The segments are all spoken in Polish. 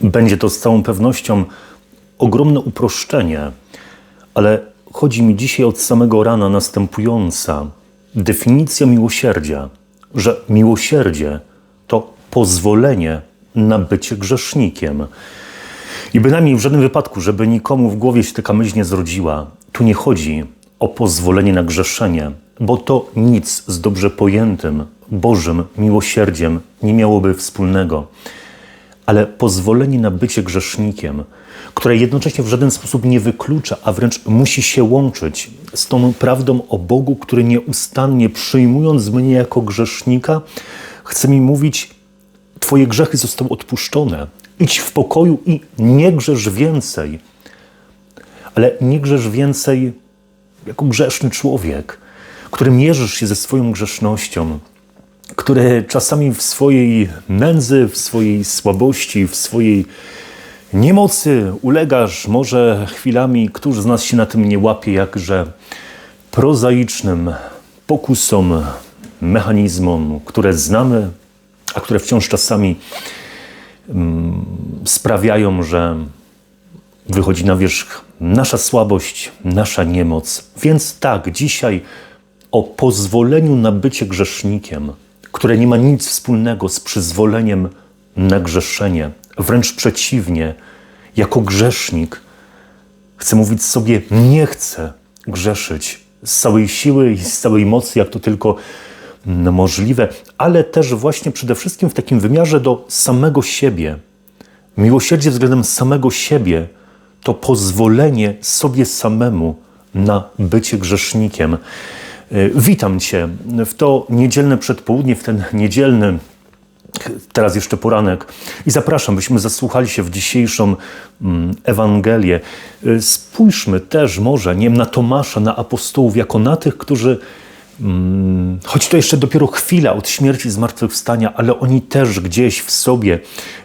Będzie to z całą pewnością ogromne uproszczenie, ale chodzi mi dzisiaj od samego rana następująca definicja miłosierdzia, że miłosierdzie to pozwolenie na bycie grzesznikiem. I bynajmniej w żadnym wypadku, żeby nikomu w głowie się taka myśl nie zrodziła, tu nie chodzi o pozwolenie na grzeszenie, bo to nic z dobrze pojętym Bożym miłosierdziem nie miałoby wspólnego, ale pozwolenie na bycie grzesznikiem, które jednocześnie w żaden sposób nie wyklucza, a wręcz musi się łączyć z tą prawdą o Bogu, który nieustannie przyjmując mnie jako grzesznika, chce mi mówić: Twoje grzechy zostały odpuszczone. Idź w pokoju i nie grzesz więcej. Ale nie grzesz więcej jako grzeszny człowiek, który mierzysz się ze swoją grzesznością, który czasami w swojej nędzy, w swojej słabości, w swojej niemocy ulegasz może chwilami, któż z nas się na tym nie łapie, jakże prozaicznym pokusom, mechanizmom, które znamy, a które wciąż czasami mm, sprawiają, że wychodzi na wierzch nasza słabość, nasza niemoc. Więc tak, dzisiaj o pozwoleniu na bycie grzesznikiem, które nie ma nic wspólnego z przyzwoleniem na grzeszenie. Wręcz przeciwnie, jako grzesznik chcę mówić sobie: nie chcę grzeszyć z całej siły i z całej mocy, jak to tylko możliwe, ale też właśnie przede wszystkim w takim wymiarze do samego siebie. Miłosierdzie względem samego siebie to pozwolenie sobie samemu na bycie grzesznikiem. Y, witam Cię w to niedzielne przedpołudnie, w ten niedzielny, teraz jeszcze poranek i zapraszam, byśmy zasłuchali się w dzisiejszą mm, Ewangelię. Y, spójrzmy też może, nie na Tomasza, na apostołów, jako na tych, którzy mm, choć to jeszcze dopiero chwila od śmierci zmartwychwstania, ale oni też gdzieś w sobie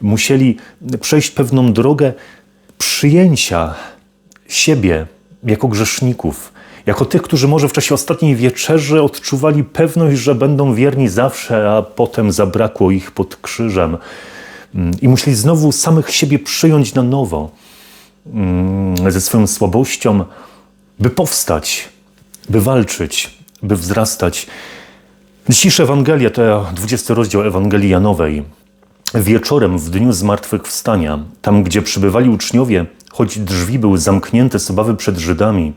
musieli przejść pewną drogę przyjęcia siebie jako grzeszników, jako tych, którzy może w czasie ostatniej wieczerzy odczuwali pewność, że będą wierni zawsze, a potem zabrakło ich pod krzyżem i musieli znowu samych siebie przyjąć na nowo mm, ze swoją słabością, by powstać, by walczyć, by wzrastać. Dzisiejsza Ewangelia to 20 rozdział Ewangelii Janowej. Wieczorem w dniu zmartwychwstania, tam gdzie przybywali uczniowie, choć drzwi były zamknięte z obawy przed Żydami,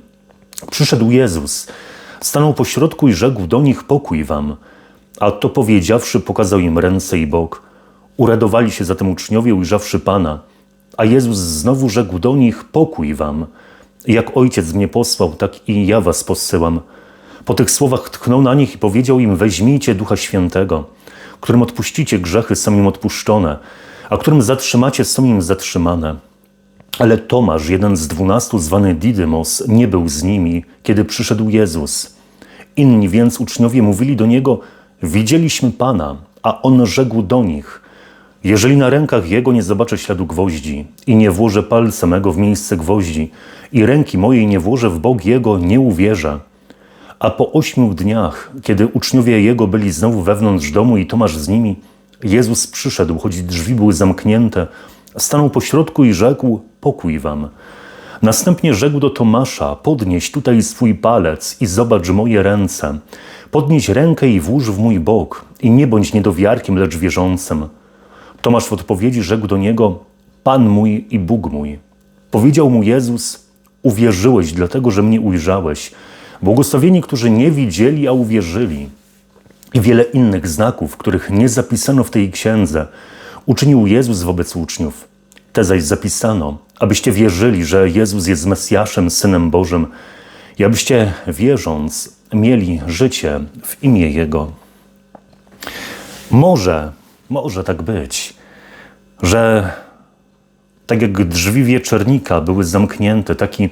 przyszedł Jezus, stanął pośrodku i rzekł do nich pokój wam. A to powiedziawszy, pokazał im ręce i bok. Uradowali się zatem uczniowie, ujrzawszy Pana. A Jezus znowu rzekł do nich pokój wam. Jak Ojciec mnie posłał, tak i ja was posyłam. Po tych słowach tchnął na nich i powiedział im: Weźmijcie Ducha Świętego którym odpuścicie grzechy, są im odpuszczone, a którym zatrzymacie, są im zatrzymane. Ale Tomasz, jeden z dwunastu, zwany Didymos, nie był z nimi, kiedy przyszedł Jezus. Inni więc uczniowie mówili do niego: Widzieliśmy Pana, a on rzekł do nich: Jeżeli na rękach jego nie zobaczę śladu gwoździ i nie włożę palca mego w miejsce gwoździ i ręki mojej nie włożę w bok jego, nie uwierzę. A po ośmiu dniach, kiedy uczniowie jego byli znowu wewnątrz domu i Tomasz z nimi, Jezus przyszedł, choć drzwi były zamknięte, stanął pośrodku i rzekł: Pokój wam. Następnie rzekł do Tomasza: Podnieś tutaj swój palec i zobacz moje ręce. Podnieś rękę i włóż w mój bok, i nie bądź niedowiarkiem, lecz wierzącym. Tomasz w odpowiedzi rzekł do niego: Pan mój i Bóg mój. Powiedział mu Jezus: Uwierzyłeś, dlatego że mnie ujrzałeś. Błogosławieni, którzy nie widzieli, a uwierzyli. I wiele innych znaków, których nie zapisano w tej księdze, uczynił Jezus wobec uczniów. Te zaś zapisano, abyście wierzyli, że Jezus jest Mesjaszem, Synem Bożym, i abyście wierząc mieli życie w imię Jego. Może, może tak być, że tak jak drzwi wieczornika były zamknięte, taki,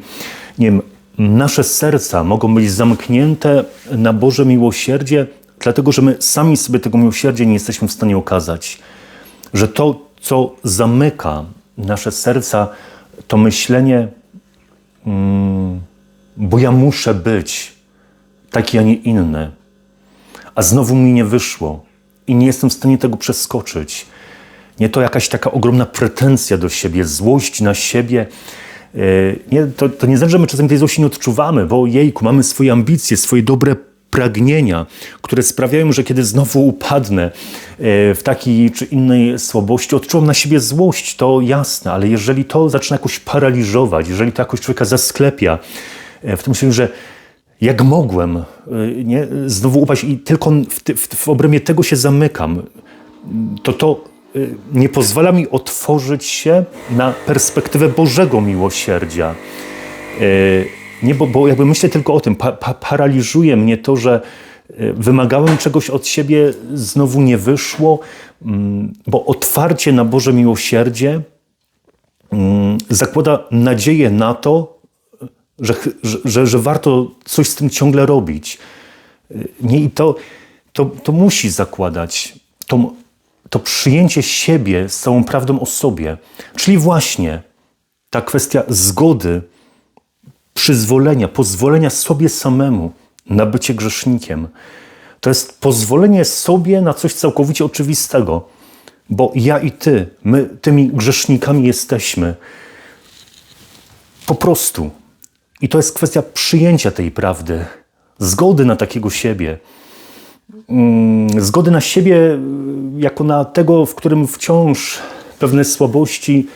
nie wiem, nasze serca mogą być zamknięte na Boże miłosierdzie, dlatego że my sami sobie tego miłosierdzia nie jesteśmy w stanie okazać. Że to, co zamyka nasze serca, to myślenie, mm, bo ja muszę być taki, a nie inny, a znowu mi nie wyszło i nie jestem w stanie tego przeskoczyć. Nie to jakaś taka ogromna pretensja do siebie, złość na siebie. E, nie, to, to nie znaczy, że my czasem tej złości nie odczuwamy, bo jejku, mamy swoje ambicje, swoje dobre pragnienia, które sprawiają, że kiedy znowu upadnę w takiej czy innej słabości, odczuwam na siebie złość, to jasne, ale jeżeli to zaczyna jakoś paraliżować, jeżeli to jakoś człowieka zasklepia, e, w tym sensie, że jak mogłem e, nie, znowu upaść i tylko w, w, w obrębie tego się zamykam, to to nie pozwala mi otworzyć się na perspektywę Bożego miłosierdzia. Nie, bo, bo jakby myślę tylko o tym, pa, pa, paraliżuje mnie to, że e, wymagałem czegoś od siebie, znowu nie wyszło, mm, bo otwarcie na Boże miłosierdzie mm, zakłada nadzieję na to, że, że, że warto coś z tym ciągle robić. E, nie, I to, to, to musi zakładać to, to przyjęcie siebie z całą prawdą o sobie. Czyli właśnie ta kwestia zgody przyzwolenia, pozwolenia sobie samemu na bycie grzesznikiem. To jest pozwolenie sobie na coś całkowicie oczywistego, bo ja i ty, my tymi grzesznikami jesteśmy. Po prostu. I to jest kwestia przyjęcia tej prawdy, zgody na takiego siebie. Mm, zgody na siebie jako na tego, w którym wciąż pewne słabości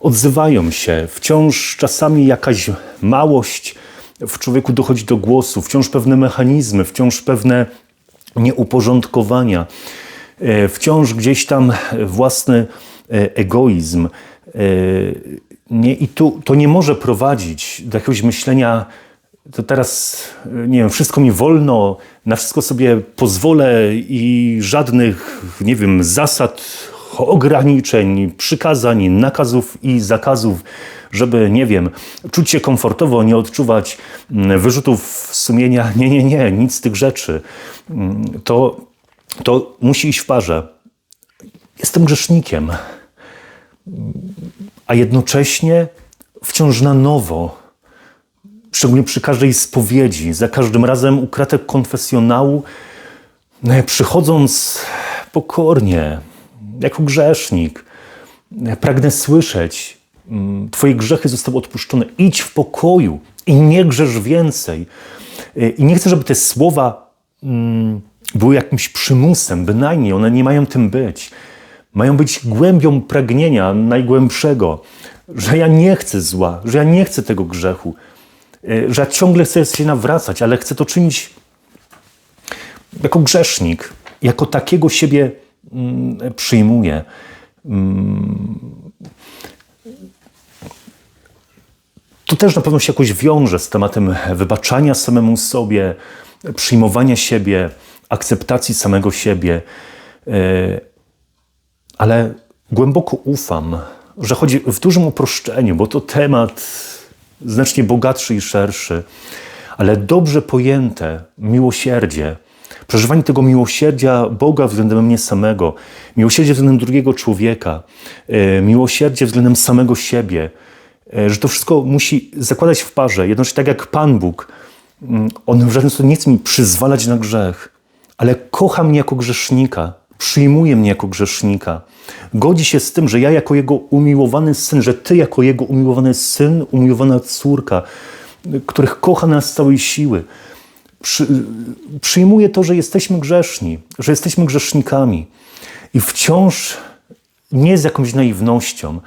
odzywają się. Wciąż czasami jakaś małość w człowieku dochodzi do głosu, wciąż pewne mechanizmy, wciąż pewne nieuporządkowania, e, wciąż gdzieś tam własny e, egoizm. E, nie, I tu, to nie może prowadzić do jakiegoś myślenia, to teraz, nie wiem, wszystko mi wolno, na wszystko sobie pozwolę i żadnych, nie wiem, zasad ograniczeń, przykazań, nakazów i zakazów, żeby, nie wiem, czuć się komfortowo, nie odczuwać mm, wyrzutów sumienia. Nie, nie, nie, nic z tych rzeczy. Mm, to, to musi iść w parze. Jestem grzesznikiem, a jednocześnie wciąż na nowo, szczególnie przy każdej spowiedzi, za każdym razem u kratek konfesjonału, przychodząc pokornie, jako grzesznik. Pragnę słyszeć, Twoje grzechy zostały odpuszczone. Idź w pokoju i nie grzesz więcej. I nie chcę, żeby te słowa mm, były jakimś przymusem, bynajmniej one nie mają tym być. Mają być głębią pragnienia najgłębszego, że ja nie chcę zła, że ja nie chcę tego grzechu, e, że ja ciągle chcę się nawracać, ale chcę to czynić jako grzesznik, jako takiego siebie Mm, przyjmuje. Mm. To też na pewno się jakoś wiąże z tematem wybaczania samemu sobie, przyjmowania siebie, akceptacji samego siebie. E, ale głęboko ufam, że chodzi w dużym uproszczeniu, bo to temat znacznie bogatszy i szerszy, ale dobrze pojęte miłosierdzie Przeżywanie tego miłosierdzia Boga względem mnie samego, miłosierdzie względem drugiego człowieka, e, miłosierdzie względem samego siebie, że to wszystko musi zakładać w parze. Jednocześnie tak jak Pan Bóg, mm, On w żaden sposób nie chce mi przyzwalać na grzech, ale kocha mnie jako grzesznika, przyjmuje mnie jako grzesznika. Godzi się z tym, że ja jako Jego umiłowany syn, że Ty jako Jego umiłowany syn, umiłowana córka, których kocha nas z całej siły, przy, przyjmuje to, że jesteśmy grzeszni, że jesteśmy grzesznikami i wciąż nie z jakąś naiwnością,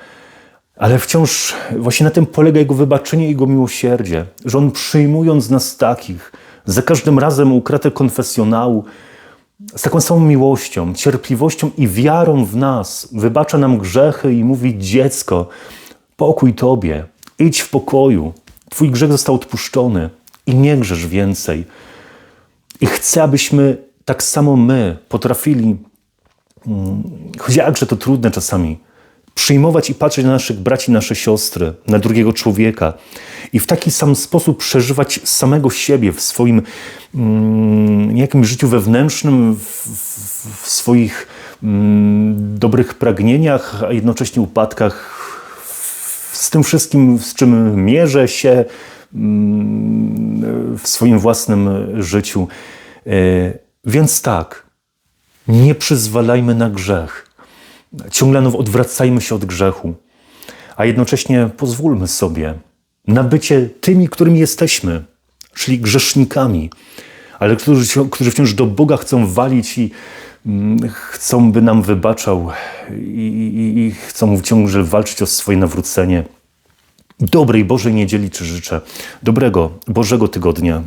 ale wciąż właśnie na tym polega Jego wybaczenie i Jego miłosierdzie, że On przyjmując nas takich, za każdym razem ukratę konfesjonału, z taką samą miłością, cierpliwością i wiarą w nas, wybacza nam grzechy i mówi: Dziecko, pokój Tobie, idź w pokoju, Twój grzech został odpuszczony i nie grzesz więcej. I chcę, abyśmy tak samo my potrafili, mm, choć jakże to trudne czasami, przyjmować i patrzeć na naszych braci, nasze siostry, na drugiego człowieka i w taki sam sposób przeżywać samego siebie w swoim mm, jakimś życiu wewnętrznym, w, w, swoich mm, dobrych pragnieniach, a jednocześnie upadkach, z tym wszystkim, z czym mierzę się, w swoim własnym życiu. E, więc tak, nie przyzwalajmy na grzech. Ciągle odwracajmy się od grzechu, a jednocześnie pozwólmy sobie na bycie tymi, którymi jesteśmy, czyli grzesznikami, ale którzy, którzy wciąż do Boga chcą walić i mm, chcą, by nam wybaczał i, i, i chcą ciągle walczyć o swoje nawrócenie. Dobrej Bożej niedzieli Ci życzę. Dobrego Bożego tygodnia.